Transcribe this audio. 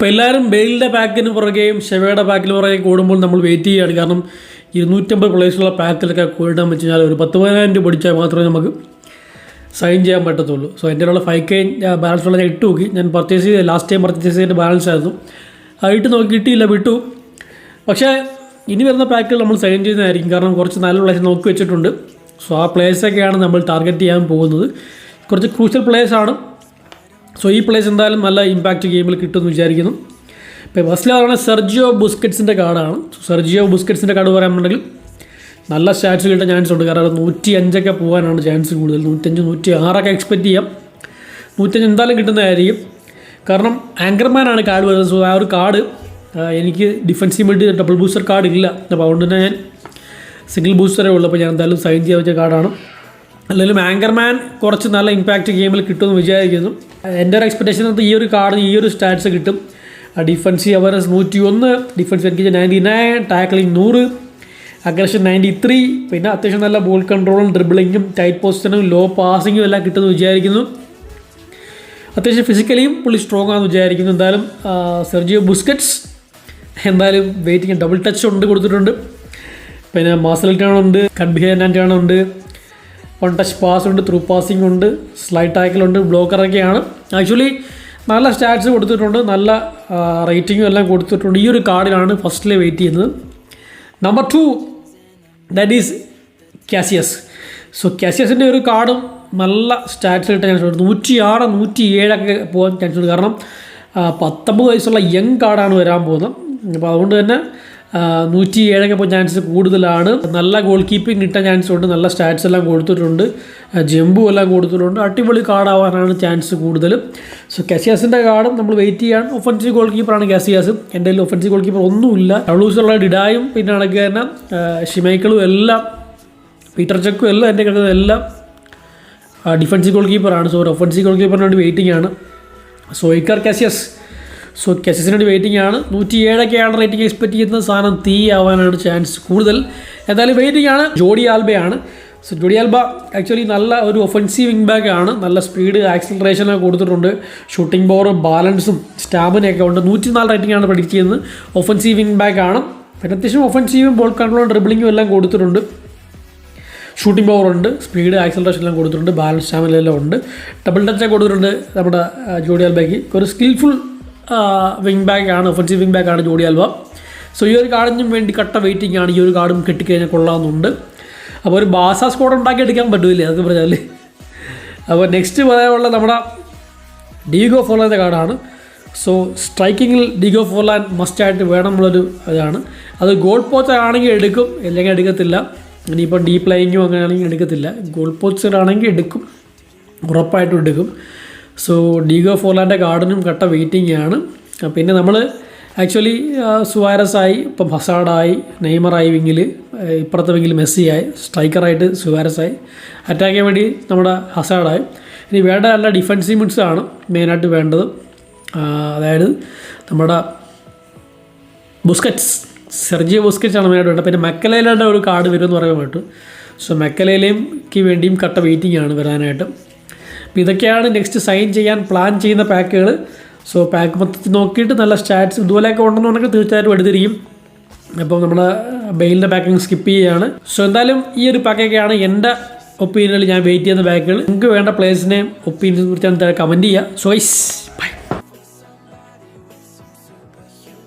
അപ്പോൾ എല്ലാവരും ബെയിലിന്റെ പാക്കിന് പുറകെയും ഷെവയുടെ പാക്കിന് പുറകെ കൂടുമ്പോൾ നമ്മൾ വെയിറ്റ് ചെയ്യുകയാണ് കാരണം ഇരുന്നൂറ്റമ്പത് പ്ലേസുള്ള പാക്കിലൊക്കെ കൂടാൻ വെച്ച് കഴിഞ്ഞാൽ ഒരു പത്ത് പതിനായിരം രൂപ പഠിച്ചാൽ മാത്രമേ നമുക്ക് സൈൻ ചെയ്യാൻ പറ്റത്തുള്ളൂ. സോ എന്റെ ഉള്ള ഫൈവ് കെ ബാലൻസ് ഉള്ള ഞാൻ ഇട്ട് നോക്കി. ഞാൻ പർച്ചേസ് ചെയ്ത ലാസ്റ്റ് ടൈം പർച്ചേസ് ചെയ്തിട്ട് ബാലൻസ് ആയിരുന്നു. ഇട്ട് നോക്കി കിട്ടിയില്ല വിട്ടു. പക്ഷേ ഇനി വരുന്ന പാക്കിൽ നമ്മൾ സൈൻ ചെയ്യുന്നതായിരിക്കും. കാരണം കുറച്ച് നല്ല പ്ലേസ് നോക്കി വെച്ചിട്ടുണ്ട്. സോ ആ പ്ലേസൊക്കെയാണ് നമ്മൾ ടാർഗറ്റ് ചെയ്യാൻ പോകുന്നത്. കുറച്ച് ക്രൂഷ്യൽ പ്ലേസ് ആണ്. സോ ഈ പ്ലേസ് എന്തായാലും നല്ല ഇമ്പാക്റ്റ് ഗെയിമിൽ കിട്ടുമെന്ന് വിചാരിക്കുന്നു. ഇപ്പോൾ ഫസ്റ്റിലാണ് സെർജിയോ ബുസ്കറ്റ്സിന്റെ കാർഡാണ്. സെർജിയോ ബുസ്കറ്റ്സിന്റെ കാർഡ് പറയാമെന്നുണ്ടെങ്കിൽ നല്ല സ്റ്റാറ്റ്സ് കിട്ടാൻ ചാൻസ് ഉണ്ട്. കാരണം നൂറ്റി അഞ്ചൊക്കെ പോകാനാണ് ചാൻസ് കൂടുതൽ. നൂറ്റഞ്ച് നൂറ്റി ആറൊക്കെ എക്സ്പെക്റ്റ് ചെയ്യാം. നൂറ്റഞ്ച് എന്തായാലും കിട്ടുന്നതായിരിക്കും. കാരണം ആങ്കർമാനാണ് കാർഡ് വരുന്നത്. സോ ആ ഒരു കാർഡ് എനിക്ക് ഡിഫൻസീവ് വേണ്ടി ഡബിൾ ബൂസ്റ്റർ കാർഡ് ഇല്ല. അപ്പോൾ അതുകൊണ്ട് തന്നെ ഞാൻ സിംഗിൾ ബൂസ്റ്ററേ ഉള്ളൂ. അപ്പോൾ ഞാൻ എന്തായാലും സൈൻ ചെയ്യാൻ വെച്ച കാർഡാണ് അല്ലെങ്കിലും ആങ്കർമാൻ കുറച്ച് നല്ല ഇമ്പാക്റ്റ് ഗെയിമിൽ കിട്ടുമെന്ന് വിചാരിക്കുന്നു. എന്റെ ഒരു എക്സ്പെക്ടേഷൻ ഈ ഒരു കാർഡ് ഈ ഒരു സ്റ്റാറ്റ്സ് കിട്ടും. ഡിഫൻസീവ് അവേർനെസ് നൂറ്റി ഒന്ന് ഡിഫൻസ് എനിക്ക് നയന്റി നയൻ ടാക്ലിംഗ് നൂറ് അഗ്രഷൻ നയന്റി ത്രീ പിന്നെ അത്യാവശ്യം നല്ല ബോൾ കൺട്രോളും ഡ്രിബിളിങ്ങും ടൈറ്റ് പോസ്റ്റിനും ലോ പാസിങ്ങും എല്ലാം കിട്ടുമെന്ന് വിചാരിക്കുന്നു. അത്യാവശ്യം ഫിസിക്കലിയും പുള്ളി സ്ട്രോങ് ആണെന്ന് വിചാരിക്കുന്നു. എന്തായാലും സെർജിയോ ബുസ്കറ്റ്സ് എന്തായാലും വെയിറ്റിംഗ് ഡബിൾ ടച്ച് ഉണ്ട് കൊടുത്തിട്ടുണ്ട്. പിന്നെ മാസലറ്റാണുണ്ട് ഉണ്ട് കൺബിഹേനാന്റാണ് ഉണ്ട് വൺ ടച്ച് പാസ് ഉണ്ട് ത്രൂ പാസിംഗ് ഉണ്ട് സ്ലൈഡ് ടാക്കിലുണ്ട് ബ്ലോക്കറൊക്കെയാണ് ആക്ച്വലി നല്ല സ്റ്റാറ്റ്സ് കൊടുത്തിട്ടുണ്ട് നല്ല റേറ്റിങ്ങും എല്ലാം കൊടുത്തിട്ടുണ്ട്. ഈ ഒരു കാർഡിലാണ് ഫസ്റ്റിൽ വെയിറ്റ് ചെയ്യുന്നത്. Number two that is Casillas so കാസിയസിന്റെ ഒരു കാർഡും നല്ല സ്റ്റാറ്റ്സ് കിട്ടാൻ ചാൻസ് ഉണ്ട്. നൂറ്റി ആറ് നൂറ്റി ഏഴൊക്കെ പോകാൻ ചാൻസ് ഉണ്ട്. കാരണം പത്തൊമ്പത് വയസ്സുള്ള യങ് കാർഡാണ് വരാൻ പോകുന്നത്. അപ്പോൾ അതുകൊണ്ട് തന്നെ നൂറ്റി ഏഴൊക്കെ ഇപ്പോൾ ചാൻസ് കൂടുതലാണ്. നല്ല ഗോൾ കീപ്പിംഗ് കിട്ടാൻ ചാൻസ് ഉണ്ട്. നല്ല സ്റ്റാറ്റ്സ് എല്ലാം കൊടുത്തിട്ടുണ്ട്. ജമ്പും എല്ലാം കൊടുത്തിട്ടുണ്ട്. അടിപൊളി കാർഡാവാനാണ് ചാൻസ് കൂടുതലും. സോ കസിയാസിന്റെ കാർഡും നമ്മൾ വെയിറ്റ് ചെയ്യാൻ ഒഫൻസീവ് ഗോൾ കീപ്പറാണ് കസിയാസ് എന്റെ കയ്യിൽ ഒഫൻസീവ് ഗോൾ കീപ്പർ ഒന്നുമില്ല. ഡബ്ലൂസുള്ള ഡിഡായും പിന്നെ അണക്ക് തന്നെ ഷിമൈക്കളും എല്ലാം പീറ്റർ ചെക്കും എല്ലാം എന്റെ കിടക്കുന്നത് എല്ലാം ഡിഫൻസീവ് ഗോൾ കീപ്പറാണ് സോ ഒരു ഒഫൻസീവ് ഗോൾ കീപ്പറിന് വേണ്ടി വെയിറ്റിംഗ് ആണ്. സോ ഇക്കർ കാസിയസ് സോ കെസിന് വേണ്ടി വെയിറ്റിംഗ് ആണ്. നൂറ്റി ഏഴൊക്കെയാണ് റേറ്റിംഗ് എക്സ്പെക്ട് ചെയ്യുന്ന സാധനം തീ ആവാനാണ് ചാൻസ് കൂടുതൽ. എന്തായാലും വെയിറ്റിംഗ് ആണ്. ജോഡി ആൽബയാണ്. സോ ജോഡി ആൽബ ആക്ച്വലി നല്ല ഒരു ഒഫൻസീവ് വിങ് ബാക്ക് ആണ്. നല്ല സ്പീഡ് ആക്സിലറേഷനൊക്കെ കൊടുത്തിട്ടുണ്ട്. ഷൂട്ടിംഗ് പവറും ബാലൻസും സ്റ്റാമിനയൊക്കെ ഉണ്ട്. നൂറ്റി നാല് റേറ്റിംഗ് ആണ് പ്രഡിക്റ്റ് ചെയ്യുന്നത്. ഒഫൻസീവ് വിങ് ബാക്ക് ആണ്. പിന്നെ അത്യാവശ്യം ഒഫൻസീവും ബോൾ കൺട്രോളും ഡ്രിബിളിങ്ങും എല്ലാം കൊടുത്തിട്ടുണ്ട്. ഷൂട്ടിംഗ് പവർ ഉണ്ട്. സ്പീഡ് ആക്സലറേഷൻ എല്ലാം കൊടുത്തിട്ടുണ്ട്. ബാലൻസ് സ്റ്റാമിന എല്ലാം ഉണ്ട്. ഡബിൾ ടച്ച് കൊടുത്തിട്ടുണ്ട് നമ്മുടെ ജോഡി ആൽബയ്ക്ക്. ഒരു സ്കിൽഫുൾ വിങ് ബാക്ക് ആണ് ഒഫൻസീവ് വിങ് ആണ് ജോഡി ആൽബ. സോ ഈ ഒരു കാർഡിനും വേണ്ടി കട്ട വെയിറ്റിംഗ് ആണ് ഈ ഒരു കാർഡും കിട്ടിക്കഴിഞ്ഞാൽ കൊള്ളാമെന്നുണ്ട്. അപ്പോൾ ഒരു ബാസ സ്കോഡ് ഉണ്ടാക്കി എടുക്കാൻ പറ്റൂലേ അതൊക്കെ പറഞ്ഞാൽ അപ്പോൾ നെക്സ്റ്റ് പറയാനുള്ള നമ്മുടെ ഡീഗോ ഫോർലാന്റെ കാർഡാണ്. സോ സ്ട്രൈക്കിങ്ങിൽ ഡീഗോ ഫോർലാൻ മസ്റ്റായിട്ട് വേണമെന്നുള്ളൊരു ഇതാണ്. അത് ഗോൾ പോച്ചർ ആണെങ്കിൽ എടുക്കും അല്ലെങ്കിൽ എടുക്കത്തില്ല. ഇനിയിപ്പോൾ ഡീപ്പ് പ്ലേയിങ്ങോ അങ്ങനെയാണെങ്കിൽ എടുക്കത്തില്ല. ഗോൾ പോച്ചർ ആണെങ്കിൽ എടുക്കും ഉറപ്പായിട്ടും എടുക്കും. സോ ഡീഗോ ഫോർലാന്റെ ഗാർഡനും കട്ട വെയിറ്റിംഗ് ആണ് പിന്നെ നമ്മൾ ആക്ച്വലി സുവാരസായി ഇപ്പം ഹസാഡായി നെയ്മറായി വിങ്ങിൽ ഇപ്പുറത്തെ വിങ്ങിൽ മെസ്സിയായി സ്ട്രൈക്കറായിട്ട് സുവാരസായി അറ്റാക്ക് ചെയ്യാൻ വേണ്ടി നമ്മുടെ ഹസാഡായി ഇനി വേണ്ട നല്ല ഡിഫൻസീവ് മിഡ്സ് ആണ് മെയിനായിട്ട് വേണ്ടത്. അതായത് നമ്മുടെ ബുസ്കറ്റ്സ് സെർജിയോ ബുസ്കറ്റ്സ് ആണ് മെയിനായിട്ട് വേണ്ടത്. പിന്നെ മെക്കലയിലെ ഒരു കാർഡ് വരുമെന്ന് പറയാൻ പറ്റും സോ മെക്കലയിലേക്ക് വേണ്ടിയും കട്ട വെയിറ്റിംഗ് ആണ് വരാനായിട്ട്. അപ്പോൾ ഇതൊക്കെയാണ് നെക്സ്റ്റ് സൈൻ ചെയ്യാൻ പ്ലാൻ ചെയ്യുന്ന പാക്കുകൾ സോ പാക്ക് മൊത്തത്തിൽ നോക്കിയിട്ട് നല്ല സ്റ്റാറ്റ്സ് ഇതുപോലെയൊക്കെ ഉണ്ടെന്നുണ്ടെങ്കിൽ തീർച്ചയായിട്ടും എടുത്തിരിക്കും. അപ്പോൾ നമ്മുടെ ബെയിലിന്റെ പാക്കിങ് സ്കിപ്പ് ചെയ്യുകയാണ് സോ എന്തായാലും ഈ ഒരു പാക്കൊക്കെയാണ് എന്റെ ഒപ്പീനിയനിൽ ഞാൻ വെയിറ്റ് ചെയ്യുന്ന ബാക്കുകൾ നിങ്ങൾക്ക് വേണ്ട പ്ലേസിനെയും ഒപ്പീനിയൻസിനെ കുറിച്ച് കമന്റ് ചെയ്യുക. സോ